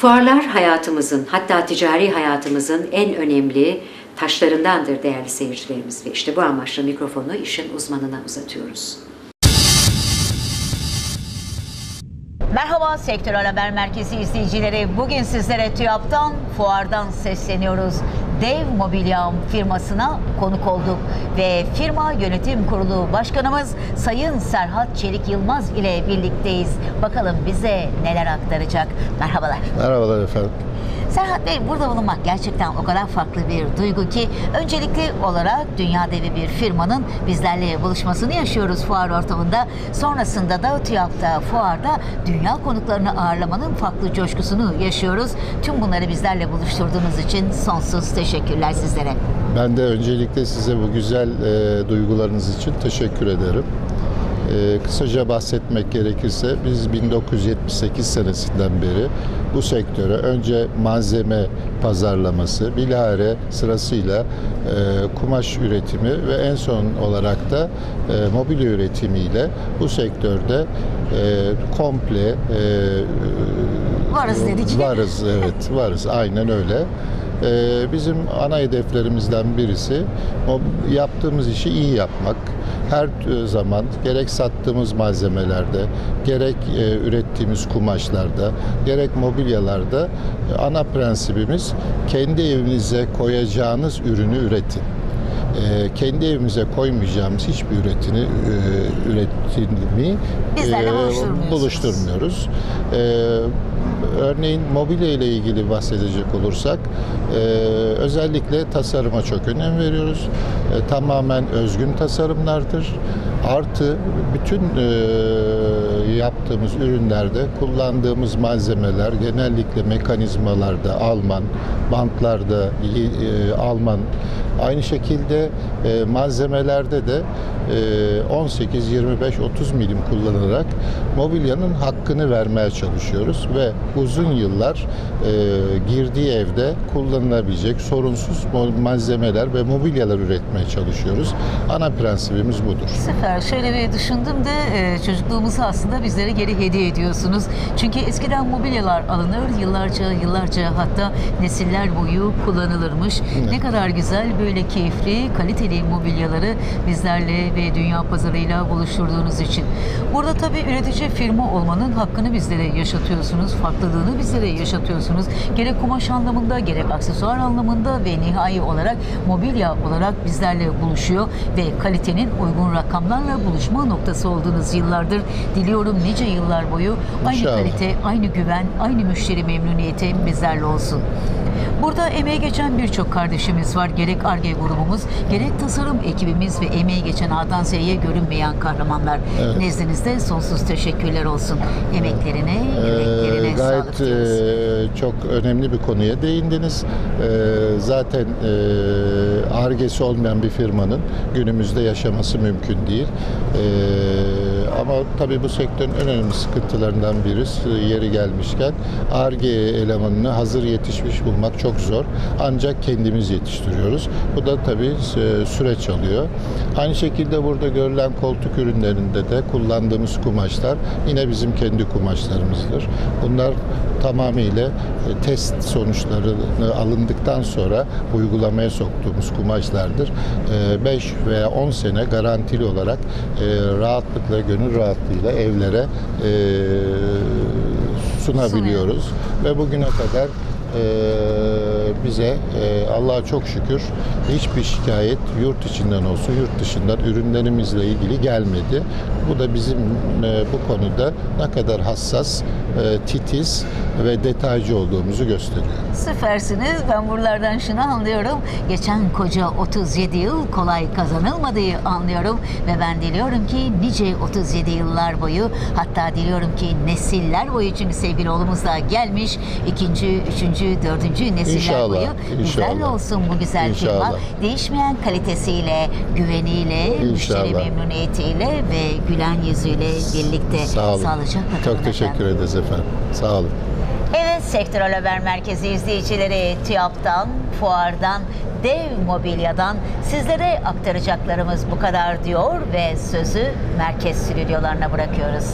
Fuarlar hayatımızın hatta ticari hayatımızın en önemli taşlarındandır değerli seyircilerimiz ve işte bu amaçla mikrofonu işin uzmanına uzatıyoruz. Merhaba Sektörel Haber Merkezi izleyicileri. Bugün sizlere TÜYAP'tan, fuardan sesleniyoruz. Dev Mobilya firmasına konuk olduk ve firma yönetim kurulu başkanımız Sayın Serhat Çelik Yılmaz ile birlikteyiz. Bakalım bize neler aktaracak. Merhabalar. Merhabalar efendim. Serhat Bey burada bulunmak gerçekten o kadar farklı bir duygu ki öncelikli olarak dünya devi bir firmanın bizlerle buluşmasını yaşıyoruz fuar ortamında. Sonrasında da TÜYAP'ta fuarda dünya konuklarını ağırlamanın farklı coşkusunu yaşıyoruz. Tüm bunları bizlerle buluşturduğunuz için sonsuz teşekkürler sizlere. Ben de öncelikle size bu güzel e, duygularınız için teşekkür ederim. E, kısaca bahsetmek gerekirse biz 1978 senesinden beri bu sektöre önce malzeme pazarlaması, bilahare sırasıyla e, kumaş üretimi ve en son olarak da e, mobilya üretimiyle bu sektörde e, komple e, Varız dedik. Varız evet varız aynen öyle. Ee, bizim ana hedeflerimizden birisi o yaptığımız işi iyi yapmak. Her e, zaman gerek sattığımız malzemelerde, gerek e, ürettiğimiz kumaşlarda, gerek mobilyalarda e, ana prensibimiz kendi evinize koyacağınız ürünü üretin. E, kendi evimize koymayacağımız hiçbir üretini e, üretimi Bizlerle e, buluşturmuyorsunuz. buluşturmuyoruz. E, örneğin mobilya ile ilgili bahsedecek olursak e, özellikle tasarıma çok önem veriyoruz. E, tamamen özgün tasarımlardır. Artı bütün e, yaptığımız ürünlerde kullandığımız malzemeler genellikle mekanizmalarda Alman, bantlarda e, Alman Aynı şekilde e, malzemelerde de e, 18, 25, 30 milim kullanarak mobilyanın hakkını vermeye çalışıyoruz ve uzun yıllar e, girdiği evde kullanılabilecek sorunsuz malzemeler ve mobilyalar üretmeye çalışıyoruz. Ana prensibimiz budur. Süper. Şöyle bir düşündüm de e, çocukluğumuzu aslında bizlere geri hediye ediyorsunuz. Çünkü eskiden mobilyalar alınır yıllarca yıllarca hatta nesiller boyu kullanılırmış. Ne kadar güzel böyle keyifli kaliteli mobilyaları bizlerle ve dünya pazarıyla buluşturduğunuz için. Burada tabii üretici firma olmanın hakkını bizlere yaşatıyorsunuz. Farklılığını bizlere yaşatıyorsunuz. Gerek kumaş anlamında gerek aksesuar anlamında ve nihai olarak mobilya olarak bizlerle buluşuyor ve kalitenin uygun rakamlarla buluşma noktası olduğunuz yıllardır. Diliyorum nice yıllar boyu aynı İnşallah. kalite, aynı güven, aynı müşteri memnuniyeti bizlerle olsun. Burada emeği geçen birçok kardeşimiz var. Gerek ARGE grubumuz, gerek tasarım ekibimiz ve emeği geçen A'dan Z'ye görünmeyen kahramanlar. Evet. Nezdinizde sonsuz teşekkürler olsun. Emeklerine, Ee, sağlık gayet diyoruz. e, çok önemli bir konuya değindiniz. Ee, zaten e, argesi olmayan bir firmanın günümüzde yaşaması mümkün değil. Ee, ama tabii bu sektörün en önemli sıkıntılarından birisi yeri gelmişken ARGE elemanını hazır yetişmiş bulmak çok zor. Ancak kendimiz yetiştiriyoruz. Bu da tabii e, süreç alıyor. Aynı şekilde burada görülen koltuk ürünlerinde de kullandığımız kumaşlar yine bizim kendi kumaşlarımızdır. Bunlar tamamıyla e, test sonuçlarını alındıktan sonra uygulamaya soktuğumuz kumaşlardır. 5 veya 10 sene garantili olarak e, rahatlıkla, gönül rahatlığıyla evlere e, sunabiliyoruz. Ve bugüne kadar e, bize e, Allah'a çok şükür hiçbir şikayet yurt içinden olsun yurt dışından ürünlerimizle ilgili gelmedi. Bu da bizim e, bu konuda ne kadar hassas, e, titiz ve detaycı olduğumuzu gösteriyor. Süpersiniz. Ben buralardan şunu anlıyorum. Geçen koca 37 yıl kolay kazanılmadığı anlıyorum. Ve ben diliyorum ki nice 37 yıllar boyu hatta diliyorum ki nesiller boyu çünkü sevgili oğlumuz da gelmiş. ikinci, üçüncü, dördüncü nesiller İnşallah, boyu inşallah. olsun bu güzel firma. İnşallah. Değişmeyen kalitesiyle, güveniyle, müşteri İnşallah. memnuniyetiyle ve gülen yüzüyle birlikte Sağ olun. sağlıcakla Çok teşekkür efendim. ederiz efendim. Sağ olun. Evet Sektörel Haber Merkezi izleyicileri TÜYAP'tan, fuardan, dev mobilyadan sizlere aktaracaklarımız bu kadar diyor ve sözü merkez stüdyolarına bırakıyoruz.